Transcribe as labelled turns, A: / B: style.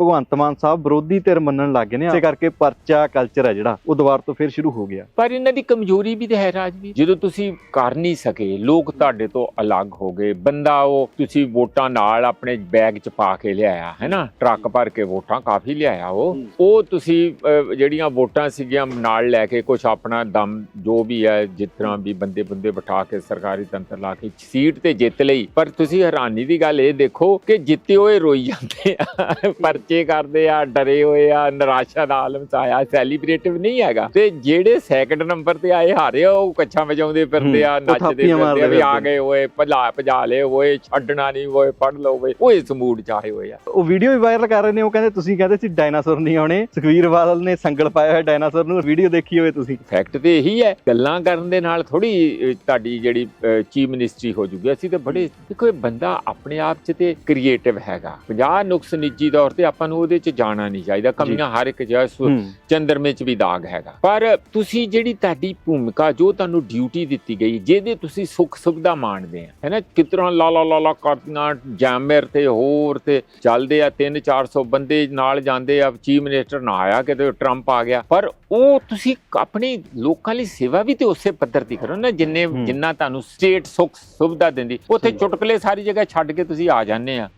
A: ਭਗਵੰਤ ਮਾਨ ਸਾਹਿਬ ਵਿਰੋਧੀ ਧਿਰ ਮੰਨਣ ਲੱਗ ਗਏ ਨੇ ਇਸੇ ਕਰਕੇ ਪਰਚਾ ਕਲਚਰ ਹੈ ਜਿਹੜਾ ਉਹ ਦੁਬਾਰਾ ਤੋਂ ਫਿਰ ਸ਼ੁਰੂ ਹੋ ਗਿਆ।
B: ਪਰ ਇਹਨਾਂ ਦੀ ਕਮਜ਼ੋਰੀ ਵੀ ਤੇ ਹੈ ਰਾਜਵੀਰ। ਜਦੋਂ ਤੁਸੀਂ ਕਰ ਨਹੀਂ ਸਕੇ ਲੋਕ ਤੁਹਾਡੇ ਤੋਂ ਅਲੱਗ ਹੋ ਗਏ। ਬੰਦਾ ਉਹ ਤੁਸੀਂ ਵੋਟਾਂ ਨਾਲ ਆਪਣੇ ਬੈਗ 'ਚ ਪਾ ਕੇ ਲਿਆਇਆ ਹੈ ਨਾ? ਟਰੱਕ ਭਰ ਕੇ ਵੋਟਾਂ ਕਾਫੀ ਲਿਆਇਆ ਉਹ। ਉਹ ਤੁਸੀਂ ਜਿਹੜੀਆਂ ਵੋਟਾਂ ਸੀਗੀਆਂ ਨਾਲ ਲੈ ਕੇ ਕੁਝ ਆਪਣਾ ਦਮ ਜੋ ਵੀ ਹੈ ਜਿਸ ਤਰ੍ਹਾਂ ਵੀ ਬੰਦੇ ਬੰਦੇ ਬਿਠਾ ਕੇ ਸਰਕਾਰੀ ਤੰਤਰ ਲਾ ਕੇ ਸੀਟ ਤੇ ਜਿੱਤ ਲਈ। ਪਰ ਤੁਸੀਂ ਹੈਰਾਨੀ ਦੀ ਗੱਲ ਇਹ ਦੇਖੋ ਕਿ ਜਿੱਤੇ ਹੋਏ ਰੋਈ ਜਾਂਦੇ ਆ ਪਰਚੇ ਕਰਦੇ ਆ ਡਰੇ ਹੋਏ ਆ ਨਿਰਾਸ਼ਾ ਦਾ ਆਲਮ ਛਾਇਆ ਸੈਲੀਬ੍ਰੇਟਿਵ ਨਹੀਂ ਹੈਗਾ। ਤੇ ਜਿਹੜੇ ਸੈਕੰਡ ਨੰਬਰ ਤੇ ਆਏ ਹਾਰੇ ਉਹ ਕੱਛਾਂ ਵਜਾਉਂਦੇ ਫਿਰਦੇ ਆ ਨੱਚਦੇ ਫਿਰਦੇ ਵੀ ਆ। ਗਏ ਓਏ ਭਜਾ ਭਜਾ ਲਏ ਓਏ ਛੱਡਣਾ ਨਹੀਂ ਓਏ ਪੜ ਲਓ ਓਏ ਉਹ ਇਸ ਮੂਡ ਚ ਆਏ ਹੋਏ ਆ।
A: ਉਹ ਵੀਡੀਓ ਵੀ ਵਾਇਰਲ ਕਰ ਰਹੇ ਨੇ ਉਹ ਕਹਿੰਦੇ ਤੁਸੀਂ ਕਹਿੰਦੇ ਸੀ ਡਾਇਨਾਸੌਰ ਨਹੀਂ ਆਉਣੇ ਸੁਖਵੀਰ ਬਾਦਲ ਨੇ ਸੰਗਲ ਪਾਇਆ ਹੋਇਆ ਡਾਇਨਾਸੌਰ ਨੂੰ ਵੀਡੀਓ ਦੇਖੀ ਹੋਵੇ ਤੁਸੀਂ।
B: ਫੈਕਟ ਤੇ ਇਹੀ ਹੈ ਗੱਲਾਂ ਕਰਨ ਦੇ ਨਾਲ ਥੋੜੀ ਤੁਹਾਡੀ ਜਿਹੜੀ ਚੀਫ ਮਿਨਿਸਟਰੀ ਹੋ ਜੂਗੀ ਅਸੀਂ ਤਾਂ ਬੜੇ ਦੇਖੋ ਇਹ ਬੰਦਾ ਆਪਣੇ ਆਪ 'ਚ ਤੇ ਕ੍ਰੀਏਟਿਵ ਹੈਗਾ। 50 ਨੁਕਸ ਨਿੱਜੀ ਤੌਰ ਤੇ ਆਪਾਂ ਨੂੰ ਉਹਦੇ 'ਚ ਜਾਣਾ ਨਹੀਂ ਚਾਹੀਦਾ ਕਮੀਆਂ ਹਰ ਇੱਕ ਜਗ੍ਹਾ ਸੁ-
A: ਹੂੰ।
B: ਚੰਦਰਮੇ 'ਚ ਵੀ ਦਾਗ ਹੈਗਾ। ਪਰ ਤੁਸੀਂ ਜਿਹੜੀ ਤੁਹਾਡੀ ਭੂਮਿਕਾ ਜੋ ਤੁਹਾਨੂੰ ਡਿਊਟੀ ਦਿੱਤੀ ਗਈ ਜਿਹਦੇ ਤੁਸੀਂ ਸੁੱਖ ਸੁਵਿਧਾ ਮਾਣਦੇ ਆ ਹੈਨਾ ਕਿਤਨਾ ਲਾ ਲਾ ਲਾ ਲਾ ਕਰਦੀਆਂ ਜੈਮਰ ਤੇ ਹੋਰ ਤੇ ਚੱਲਦੇ ਆ 3 400 ਬੰਦੇ ਨਾਲ ਜਾਂਦੇ ਆ ਚੀਫ ਮਿਨਿਸਟਰ ਨਾ ਆਇਆ ਕਿਤੇ ਟਰੰਪ ਆ ਗਿਆ। ਪਰ ਉਹ ਤੁਸੀਂ ਆਪਣੇ ਲੋਕਾਂ ਲਈ ਸੇਵਾ ਵੀ ਤੇ ਉਸੇ ਪੱਧਰ ਦੀ ਕਰੋ ਨਾ ਜਿੰਨੇ। ਜਿੰਨਾ ਤੁਹਾਨੂੰ ਸਟੇਟ ਸੁੱਖ ਸੁਵਿਧਾ ਦਿੰਦੀ ਉੱਥੇ ਚੁਟਕਲੇ ਸਾਰੀ ਜਗ੍ਹਾ ਛੱਡ ਕੇ ਤੁਸੀਂ ਆ ਜਾਂਦੇ ਆ।